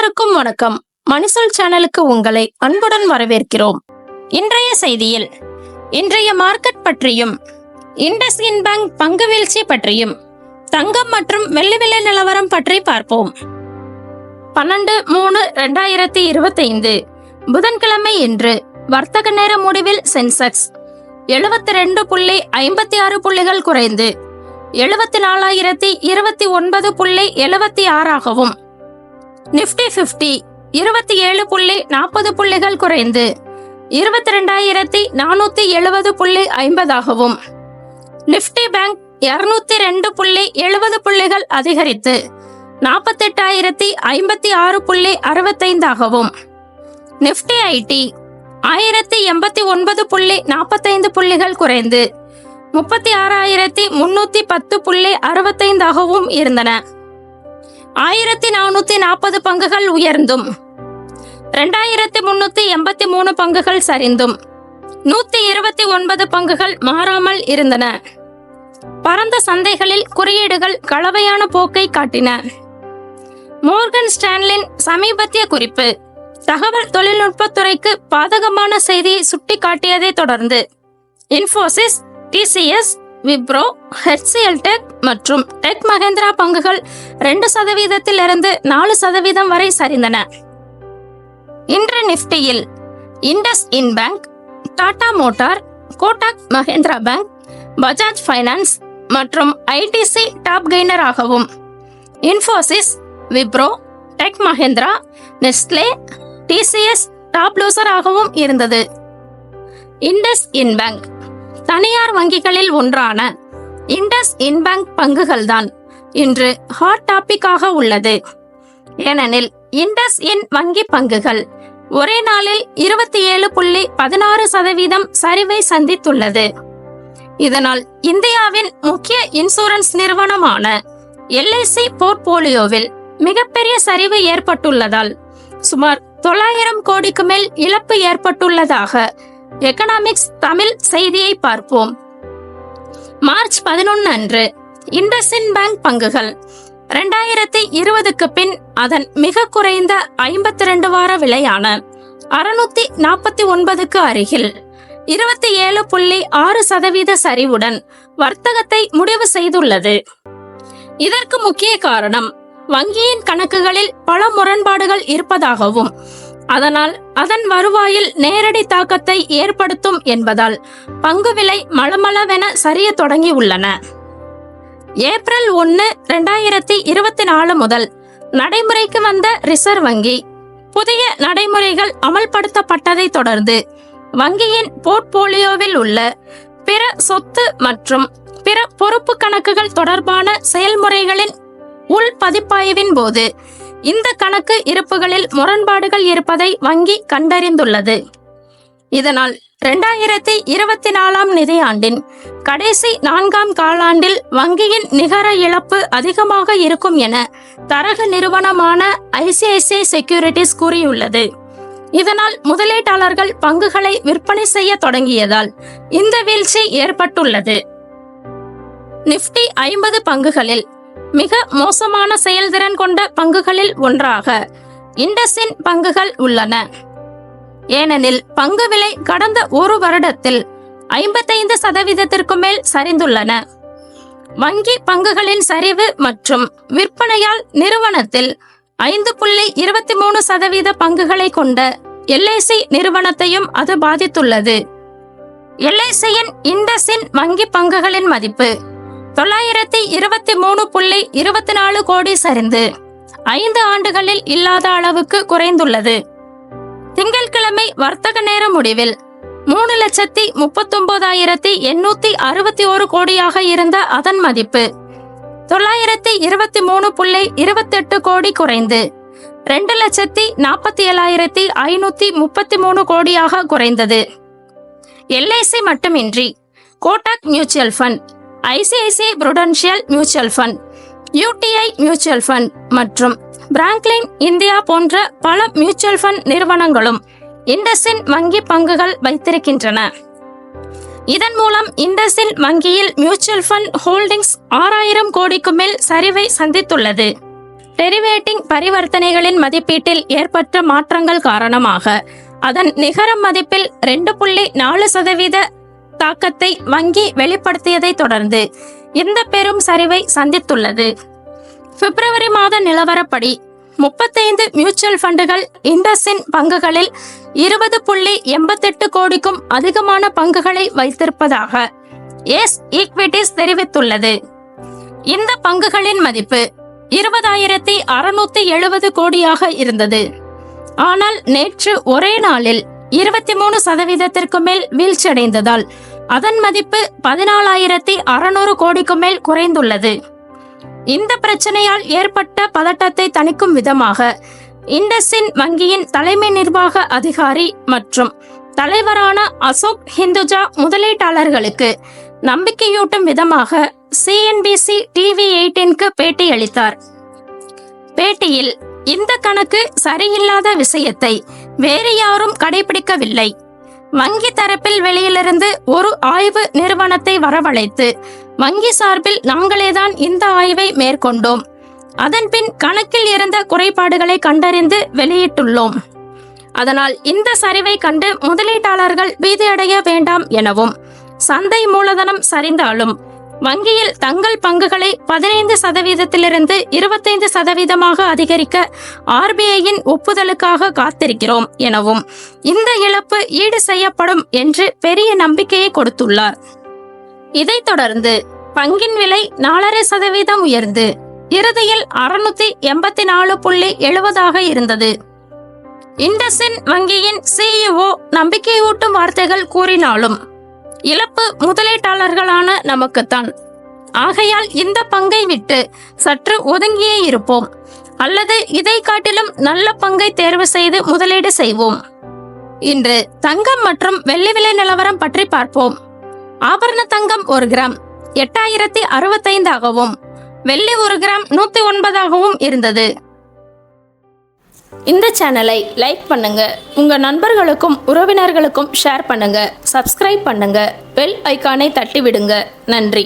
அனைவருக்கும் வணக்கம். மணிசொல் சேனலுக்கு உங்களை அன்புடன் வரவேற்கிறோம். இன்றைய செய்தியில் இன்றைய மார்க்கெட் பற்றியும் இண்டஸ்இன் பேங்க் பங்கு வீழ்ச்சி பற்றியும் தங்கம் மற்றும் வெள்ளி விலை நிலவரம் பற்றி பார்ப்போம். பன்னெண்டு மூணு ரெண்டாயிரத்தி இருபத்தைந்து புதன்கிழமை இன்று வர்த்தக நேர முடிவில் சென்செக்ஸ் எழுபத்தி ரெண்டு புள்ளி ஐம்பத்தி ஆறு புள்ளிகள் குறைந்து எழுபத்தி நாலாயிரத்தி இருபத்தி ஒன்பது புள்ளி எழுபத்தி ஆறாகவும் நிப்டி பிப்டி இருபத்தி ஏழு புள்ளி நாற்பது புள்ளிகள் குறைந்து இருபத்தி ரெண்டாயிரத்தி நானூத்தி எழுபது புள்ளி ஐம்பதாகவும். நிப்டி பேங்க் இருநூத்தி ரெண்டு புள்ளி எழுபது புள்ளிகள் அதிகரித்து நாற்பத்தெட்டாயிரத்தி ஐம்பத்தி ஆறு புள்ளி அறுபத்தைந்தாகவும். நிப்டி ஐடி ஆயிரத்தி எண்பத்தி ஒன்பது புள்ளி நாற்பத்தைந்து புள்ளிகள் குறைந்து முப்பத்தி ஆறாயிரத்தி முன்னூத்தி பத்து புள்ளி அறுபத்தைந்தாகவும் இருந்தன. ஆயிரத்தி நானூத்தி நாற்பது பங்குகள் உயர்ந்தும். ரெண்டாயிரத்தி முன்னூத்தி எண்பத்தி மூணு பங்குகள் சரிந்தும். நூத்தி இருபத்தி ஒன்பது பங்குகள் மாறாமல் இருந்தன. பரந்த சந்தைகளில் குறியீடுகள் கலவையான போக்கை காட்டின. மோர்கன் ஸ்டான்லின் சமீபத்திய குறிப்பு தகவல் தொழில்நுட்பத்துறைக்கு பாதகமான செய்தியை சுட்டிக்காட்டியதை தொடர்ந்து Infosys TCS Wipro HCL tech மற்றும் டெக் மகேந்திரா பங்குகள் ரெண்டு சதவீதத்தில் இருந்து நாலு சதவீதம் வரை சரிந்தன. இன்று நிப்டியில் IndusInd bank Tata motor Kotak Mahindra bank Bajaj finance மற்றும் ஐடிசி டாப் கெய்னர் ஆகவும். Infosys Wipro tech Mahindra Nestle TCS top loser ஆகவும் இருந்தது. இண்டஸ் இன் பேங்க் தனியார் வங்கிகளில் ஒன்றான இண்டஸ் இன்பேங்க் பங்குகள்தான் இன்று ஹாட் டாபிக்காக உள்ளது. ஏனெனில் இண்டஸ் இன் வங்கி பங்குகள் ஒரே நாளில் இருபத்தி ஏழு புள்ளி பதினாறு சதவீதம் சரிவை சந்தித்துள்ளது. இதனால் இந்தியாவின் முக்கிய இன்சூரன்ஸ் நிறுவனமான எல்ஐசி போர்ட்போலியோவில் மிகப்பெரிய சரிவு ஏற்பட்டுள்ளதால் சுமார் தொள்ளாயிரம் கோடிக்கு மேல் இழப்பு ஏற்பட்டுள்ளதாக எக்கனாமிக்ஸ் தமிழ் செய்தியை பார்ப்போம். மார்ச் பதினொன்று அன்று இண்டஸ்இன் பேங்க் பங்குகள். ரெண்டாயிரத்தி இருபதுக்கு பின் அதன் மிக குறைந்த ஐம்பத்தி ரெண்டு வார விலையான அறுநூத்தி நாற்பத்தி ஒன்பதுக்கு அருகில் இருபத்தி ஏழு புள்ளி ஆறு சதவீத சரிவுடன் வர்த்தகத்தை முடிவு செய்துள்ளது. இதற்கு முக்கிய காரணம் வங்கியின் கணக்குகளில் பல முரண்பாடுகள் இருப்பதாகவும் அதனால் அதன் வருவாயில் நேரடி தாக்கத்தை ஏற்படுத்தும் என்பதால் பங்கு விலை மளமளவென சரிய தொடங்கி உள்ளன. ஏப்ரல் ஒன்று ரெண்டாயிரத்தி இருபத்தி நாலு முதல் நடைமுறைக்கு வந்த ரிசர்வ் வங்கி புதிய நடைமுறைகள் அமல்படுத்தப்பட்டதை தொடர்ந்து வங்கியின் போர்ட்போலியோவில் உள்ள பிற சொத்து மற்றும் பிற பொறுப்பு கணக்குகள் தொடர்பான செயல்முறைகளின் உள் பதிப்பாய்வின் போது இந்த கணக்கு இருப்புகளில் முரண்பாடுகள் இருப்பதை வங்கி கண்டறிந்துள்ளது. இதனால் இரண்டாயிரத்தி இருபத்தி நாலாம் நிதியாண்டின் கடைசி நான்காம் காலாண்டில் வங்கியின் நிகர இழப்பு அதிகமாக இருக்கும் என தரகு நிறுவனமான ஐசிஐசிஐ செக்யூரிட்டிஸ் கூறியுள்ளது. இதனால் முதலீட்டாளர்கள் பங்குகளை விற்பனை செய்ய தொடங்கியதால் இந்த வீழ்ச்சி ஏற்பட்டுள்ளது. நிப்டி ஐம்பது பங்குகளில் மிக மோசமான செயல்திறன் கொண்ட பங்குகளில் ஒன்றாக இண்டஸின் பங்குகள் உள்ளன. ஏனெனில் பங்கு விலை கடந்த ஒரு வருடத்தில் ஐம்பத்தைந்து சதவீதத்திற்கு மேல் சரிந்துள்ளன. வங்கி பங்குகளின் சரிவு மற்றும் விற்பனையால் நிறுவனத்தில் ஐந்து புள்ளி இருபத்தி மூணு சதவீத பங்குகளை கொண்ட எல்ஐசி நிறுவனத்தையும் அது பாதித்துள்ளது. எல்ஐசியின் இண்டஸின் வங்கி பங்குகளின் மதிப்பு தொள்ளாயிரத்தி இருபத்தி மூணு புள்ளி இருபத்தி நாலு கோடி சரிந்து ஐந்து ஆண்டுகளில் இல்லாத அளவுக்கு குறைந்துள்ளது. திங்கட்கிழமை வர்த்தக நேர முடிவில் மூணு லட்சத்தி முப்பத்தொன்பதாயிரத்தி எண்ணூத்தி அறுபத்தி ஒரு கோடியாக இருந்த அதன் மதிப்பு தொள்ளாயிரத்தி இருபத்தி மூணு புள்ளி இருபத்தெட்டு கோடி குறைந்து ரெண்டு லட்சத்தி நாற்பத்தி ஏழாயிரத்தி ஐநூத்தி முப்பத்தி மூணு கோடியாக குறைந்தது. எல்ஐசி மட்டுமின்றி Kotak mutual fund ICICI prudential mutual fund UTI mutual fund மற்றும் பிராங்க்லின் இந்தியா போன்ற பல மியூச்சுவல் ஃபண்ட் நிறுவனங்களும் இண்டஸின் வங்கி பங்குகள் வைத்திருக்கின்றன. இதன் மூலம் இண்டஸின் வங்கியில் மியூச்சுவல் ஃபண்ட் ஹோல்டிங்ஸ் ஆறாயிரம் கோடிக்கு மேல் சரிவை சந்தித்துள்ளது. டெரிவேட்டிங் பரிவர்த்தனைகளின் மதிப்பீட்டில் ஏற்பட்ட மாற்றங்கள் காரணமாக அதன் நிகர மதிப்பில் ரெண்டு புள்ளி நாலு சதவீத தாக்கத்தை வங்கி வெளிப்படுத்தியதை தொடர்ந்து இந்த பெரும் சரிவை சந்தித்துள்ளது. பிப்ரவரி மாத நிலவரப்படி முப்பத்தைந்து மியூச்சுவல் ஃபண்டுகள் இண்டஸின் பங்குகளில் இருபது புள்ளி எண்பத்தெட்டு கோடிக்கும் அதிகமான பங்குகளை வைத்திருப்பதாக எஸ் ஈக்விட்டிஸ் தெரிவித்துள்ளது. இந்த பங்குகளின் மதிப்பு இருபதாயிரத்தி அறுநூத்தி எழுபது கோடியாக இருந்தது. ஆனால் நேற்று ஒரே நாளில் இருபத்தி மூணு சதவீதத்திற்கு மேல் வீழ்ச்சியடைந்ததால் அதன் மதிப்பு பதினாலாயிரத்தி அறுநூறு கோடிக்கு மேல் குறைந்துள்ளது. இந்த பிரச்சனையால் ஏற்பட்ட பதட்டத்தை தணிக்கும் விதமாக இண்டஸின் வங்கியின் தலைமை நிர்வாக அதிகாரி மற்றும் தலைவரான அசோக் ஹிந்துஜா முதலீட்டாளர்களுக்கு நம்பிக்கையூட்டும் விதமாக சிஎன்பிசி டிவி எயிட்டின்க்கு பேட்டியளித்தார். பேட்டியில் இந்த கணக்கு சரியில்லாத விஷயத்தை வேறு யாரும் கடைபிடிக்கவில்லை. வங்கி தரப்பில் வெளியிலிருந்து ஒரு ஆய்வு நிறுவனத்தை வரவழைத்து வங்கி சார்பில் நாங்களேதான் இந்த ஆய்வை மேற்கொண்டோம். அதன்பின் கணக்கில் இருந்த குறைபாடுகளை கண்டறிந்து வெளியிட்டுள்ளோம். அதனால் இந்த சரிவை கண்டு முதலீட்டாளர்கள் பீதியடைய வேண்டாம் எனவும் சந்தை மூலதனம் சரிந்தாலும் வங்கியில் தங்கள் பங்குகளை பதினைந்து சதவீதத்திலிருந்து இருபத்தைந்து சதவீதமாக அதிகரிக்க ஆர்பிஐயின் ஒப்புதலுக்காக காத்திருக்கிறோம் எனவும் இந்த இழப்பு ஈடு செய்யப்படும் என்று பெரிய நம்பிக்கையை கொடுத்துள்ளார். இதைத் தொடர்ந்து பங்கின் விலை நாலரை சதவீதம் உயர்ந்து இறுதியில் அறுநூத்தி எண்பத்தி நாலு புள்ளி எழுபதாக இருந்தது. இண்டசின் வங்கியின் சிஇஓ நம்பிக்கையூட்டும் வார்த்தைகள் கூறினாலும் இழப்பு முதலீட்டாளர்களான நமக்குத்தான். ஆகையால் இந்த பங்கை விட்டு சற்று ஒதுங்கியே இருப்போம். அல்லது இதை காட்டிலும் நல்ல பங்கை தேர்வு செய்து முதலீடு செய்வோம். இன்று தங்கம் மற்றும் வெள்ளி விலை நிலவரம் பற்றி பார்ப்போம். ஆபரண தங்கம் ஒரு கிராம் எட்டாயிரத்தி அறுபத்தைந்தாகவும் வெள்ளி ஒரு கிராம் நூத்தி ஒன்பதாகவும் இருந்தது. இந்த சேனலை லைக் பண்ணுங்க. உங்க நண்பர்களுக்கும் உறவினர்களுக்கும் ஷேர் பண்ணுங்க. சப்ஸ்கிரைப் பண்ணுங்க. பெல் ஐகானை தட்டி விடுங்க நன்றி.